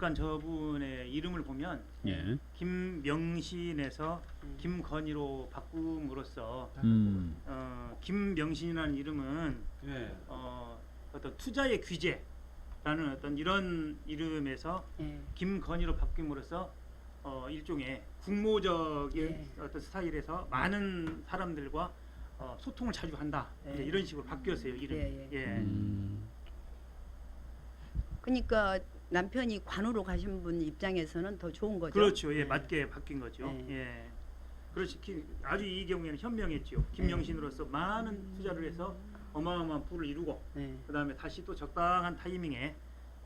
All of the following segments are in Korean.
잠깐 저분의 이름을 보면 예. 김명신에서 음. 김건희로 바꿈으로써 음. 어, 김명신이라는 이름은 예. 어, 어떤 투자의 귀재라는 어떤 이런 이름에서 예. 김건희로 바뀜으로써 어, 일종의 국모적인 예. 어떤 스타일에서 많은 사람들과 어, 소통을 자주 한다 예. 이제 이런 식으로 바뀌었어요 이름. 예, 예. 예. 음. 그러니까 남편이 관으로 가신 분 입장에서는 더 좋은 거죠. 그렇죠. 예, 네. 맞게 바뀐 거죠. 네. 예. 그렇지. 기- 아주 이 경우에는 현명했죠. 김명신으로서 많은 투자를 해서 어마어마한 부를 이루고 네. 그다음에 다시 또 적당한 타이밍에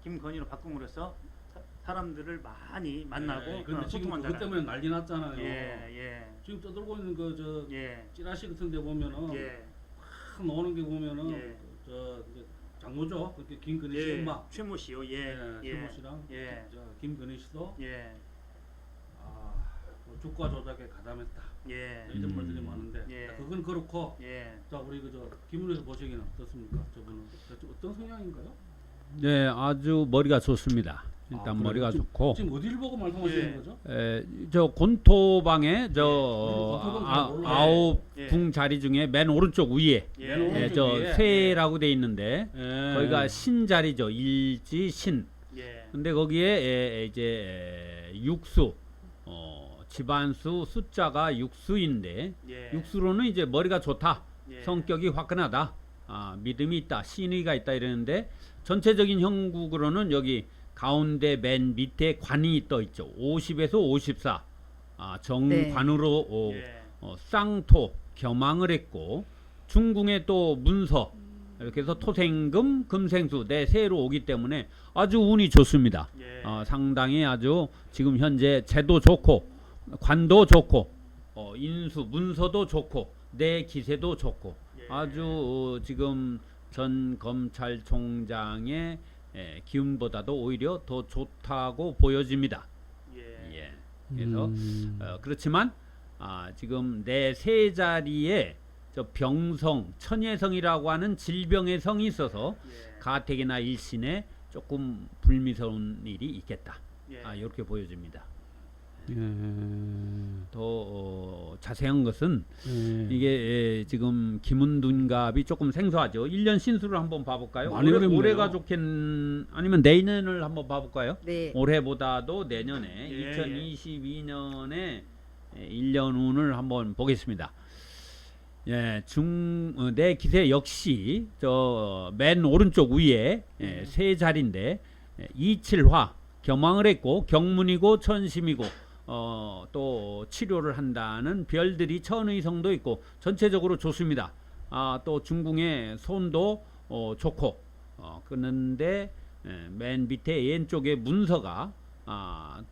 김건희로 바꿈으로써 사- 사람들을 많이 만나고 예, 근데 어, 지금. 그것 때문에 난리 났잖아요. 예, 지금 떠들고 있는 그저 예, 예, 찌라시 같은 데 보면은 예, 막 나오는 게 보면은 예. 저 이제 장모죠. 그렇게 김건희 씨 예. 엄마. 최모 씨요. 예, 예, 예, 최모 씨랑 예. 저 김건희 씨도 예, 아, 뭐 주가 조작에 가담했다. 예, 이런 음. 말들이 많은데 예. 자, 그건 그렇고 예. 자 우리 그저 김은혜서 보시기는 어떻습니까? 저분은 어떤 성향인가요? 네, 아주 머리가 좋습니다. 일단 아? 머리가 지금- 좋고 지금 어디를 보고 말씀하시는 예. 거죠? 에, 저 곤토방에 저 예, 곤토방 잘 아, 몰라요. 아홉 예. 궁 자리 중에 맨 오른쪽 위에 예. 맨 오른쪽 예, 저 위에. 쇠라고 돼 있는데 예. 거기가 신 자리죠. 일지 신. 예. 근데 거기에 에, 이제 에, 육수 어, 집안수 숫자가 육수인데 예. 육수로는 이제 머리가 좋다. 예. 성격이 화끈하다. 아, 믿음이 있다. 신의가 있다 이러는데 전체적인 형국으로는 여기 가운데 맨 밑에 관이 떠 있죠. 50에서 54. 아, 정관으로 어, 예. 어, 쌍토 겸황을 했고 중궁에 또 문서 이렇게 해서 토생금 금생수 네 세로 오기 때문에 아주 운이 좋습니다. 예. 어, 상당히 아주 지금 현재 재도 좋고 관도 좋고 어, 인수 문서도 좋고 내 기세도 좋고 예. 아주 어, 지금 전 검찰총장의 에, 기운보다도 오히려 더 좋다고 보여집니다. 예. 예. 그래서 음. 어, 그렇지만 아, 지금 내 세 자리에 저 병성, 천예성이라고 하는 질병의 성이 있어서 예. 가택이나 일신에 조금 불미스러운 일이 있겠다. 예. 아, 이렇게 보여집니다. 예. 더 어, 자세한 것은 예. 이게 에, 지금 김은둔갑이 조금 생소하죠. 1년 신수를 한번 봐볼까요? 많이 올해, 어렵네요. 올해가 좋겠 아니면 내년을 한번 봐볼까요? 네. 올해보다도 내년에 예, 2022년에 1년 운을 한번 보겠습니다. 예, 중, 어, 내 기세 역시 저 맨 오른쪽 위에 예, 음. 세 자리인데 예, 이칠화 겸황을 했고 경문이고 천심이고 어, 또 치료를 한다는 별들이 천의성도 있고 전체적으로 좋습니다. 아, 또 중궁의 손도 어, 좋고 어, 그런데 예, 맨 밑에 왼쪽에 문서가 아,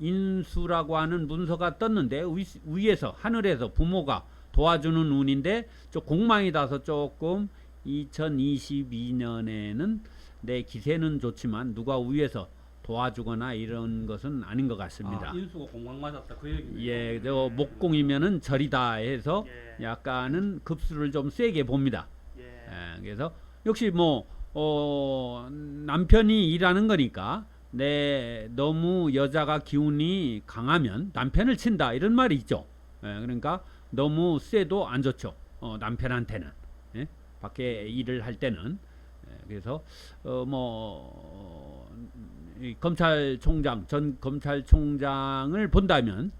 인수라고 하는 문서가 떴는데 위, 위에서 하늘에서 부모가 도와주는 운인데 저 공망이 닿아서 조금 2022년에는 내 기세는 좋지만 누가 위에서 도와주거나 이런 것은 아닌 것 같습니다. 아, 인수가 공강 맞았다 그 얘기네요. 예, 저 목공이면은 절이다 해서 예. 약간은 급수를 좀 세게 봅니다. 예. 예, 그래서 역시 뭐 어, 남편이 일하는 거니까 내 너무 여자가 기운이 강하면 남편을 친다 이런 말이 있죠. 예, 그러니까 너무 세도 안 좋죠. 어, 남편한테는 예? 밖에 일을 할 때는 예, 그래서 어뭐 이 검찰총장 전 검찰총장을 본다면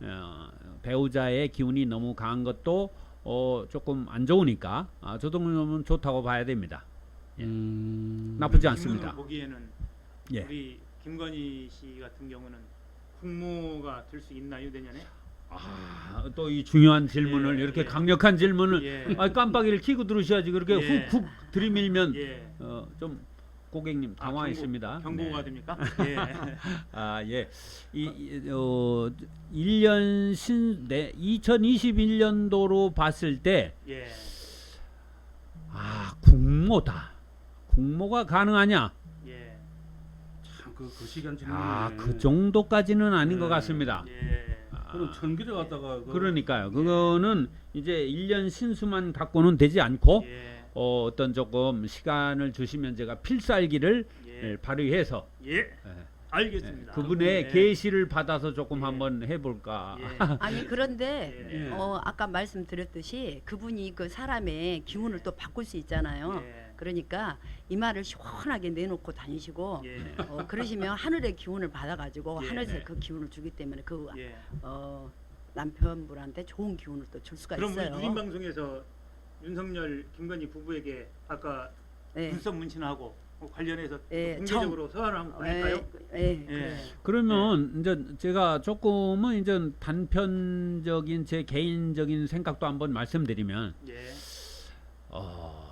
어, 배우자의 기운이 너무 강한 것도 어, 조금 안 좋으니까 아, 저 정도면 좋다고 봐야 됩니다. 예. 음. 나쁘지 않습니다. 보기에는 예. 우리 김건희 씨 같은 경우는 국모가 될 수 있나요 내년에? 아, 또 이 중요한 질문을 예, 이렇게 예. 강력한 질문을 예. 아, 깜빡이를 켜고 들으셔야지 그렇게 예. 훅훅 들이밀면 예. 어, 좀 고객님 아, 당황했습니다. 경고, 경고가 네. 됩니까? 예. 아, 예. 이, 이 어, 1년 신 네, 2021년도로 봤을 때 예. 아, 국모다. 국모가 가능하냐? 예. 참그 그 시간 질문이네. 아, 그 정도까지는 아닌 것 네. 같습니다. 예. 아, 그럼 천기를 갖다가 그 그러니까요. 그거는 이제 1년 신수만 갖고는 되지 않고 예. 어, 어떤 조금 시간을 주시면 제가 필살기를 예. 발휘해서 예. 예, 알겠습니다. 예, 그분의 네. 계시를 받아서 조금 예. 한번 해볼까. 예. 아니 그런데 예. 어 아까 말씀드렸듯이 그분이 그 사람의 기운을 또 바꿀 수 있잖아요. 예. 그러니까 이 말을 시원하게 내놓고 다니시고 예. 어, 그러시면 하늘의 기운을 받아가지고 예. 하늘에서 그 기운을 주기 때문에 그 예. 어, 남편분한테 좋은 기운을 또 줄 수가 그럼 우리 있어요. 누린 방송에서 윤석열 김건희 부부에게 아까 네. 눈썹 문신하고 뭐 관련해서 예, 공개적으로 서한을 한번 보낼까요? 예, 예, 예. 그러면 이제 제가 조금은 이제 단편적인 제 개인적인 생각도 한번 말씀드리면 예. 어,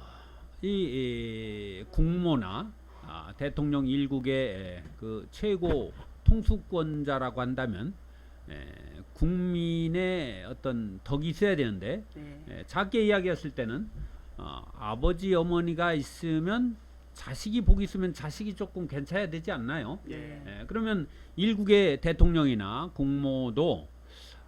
이, 이 국모나 아, 대통령 일국의 에, 그 최고 통수권자라고 한다면 에, 국민의 어떤 덕이 있어야 되는데 네. 에, 작게 이야기했을 때는 어, 아버지 어머니가 있으면 자식이 복이 있으면 자식이 조금 괜찮아야 되지 않나요? 예. 예, 그러면 일국의 대통령이나 국모도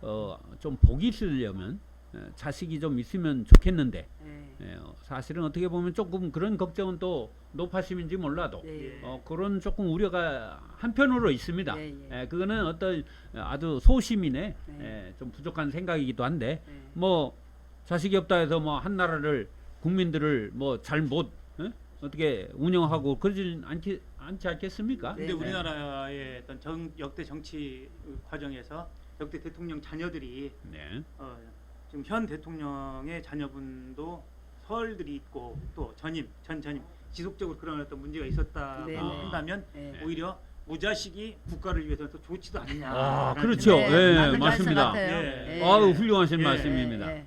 어, 좀 복이 있으려면 예, 자식이 좀 있으면 좋겠는데 네. 예, 어, 사실은 어떻게 보면 조금 그런 걱정은 또 높아심인지 몰라도 네. 어, 그런 조금 우려가 한편으로 있습니다. 예, 예. 예, 그거는 어떤 아주 소시민의 네. 예, 좀 부족한 생각이기도 한데 네. 뭐 자식이 없다 해서 뭐 한 나라를 국민들을 뭐 잘못 어떻게 운영하고 그러진 않지 않지 않겠습니까? 근데. 우리나라의 어떤 정, 역대 정치 과정에서 역대 대통령 자녀들이 네. 어, 지금 현 대통령의 자녀분도 설들이 있고 또 전임 전 전임 지속적으로 그런 어떤 문제가 있었다 네, 네. 한다면 네. 오히려 무자식이 국가를 위해서 더 좋지도 않느냐. 아, 그렇죠. 네, 예, 맞는 말씀 맞습니다. 예. 예. 아유 훌륭하신 예. 말씀입니다. 예, 예.